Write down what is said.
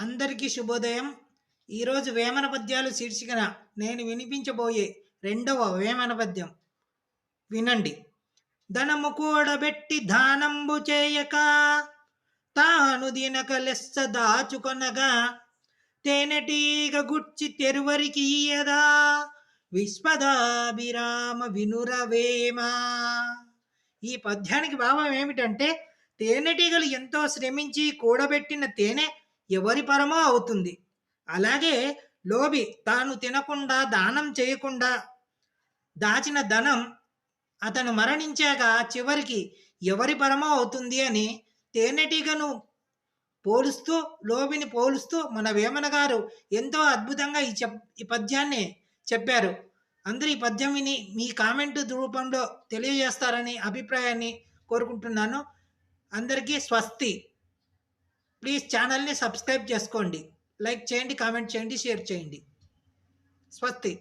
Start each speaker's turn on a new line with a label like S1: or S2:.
S1: అందరికీ శుభోదయం. ఈరోజు వేమన పద్యాలు శీర్షికన నేను వినిపించబోయే రెండవ వేమన పద్యం. వినండి. ధనము కూడబెట్టి దానంబు చేయక తాను దినక లెస్స దాచుకొనగా తేనెటీగ గుచ్చి తెరువరికి ఇయ్యదా విశ్వదాభిరామ వినురవేమా. ఈ పద్యానికి భావం ఏమిటంటే తేనెటీగలు ఎంతో శ్రమించి కూడబెట్టిన తేనె ఎవరి పరమో అవుతుంది. అలాగే లోబి తాను తినకుండా దానం చేయకుండా దాచిన ధనం అతను మరణించాక చివరికి ఎవరి పరమో అవుతుంది అని తేనెటీగను పోలుస్తూ లోబిని పోలుస్తూ మన వేమన గారు ఎంతో అద్భుతంగా ఈ చెప్ ఈ పద్యాన్ని చెప్పారు. అందరూ ఈ పద్యం విని మీ కామెంట్ రూపంలో తెలియజేస్తారని అభిప్రాయాన్ని కోరుకుంటున్నాను. అందరికీ స్వస్తి. ప్లీజ్ ఛానల్ని సబ్స్క్రైబ్ చేసుకోండి. లైక్ చేయండి కామెంట్ చేయండి షేర్ చేయండి. స్వస్తి.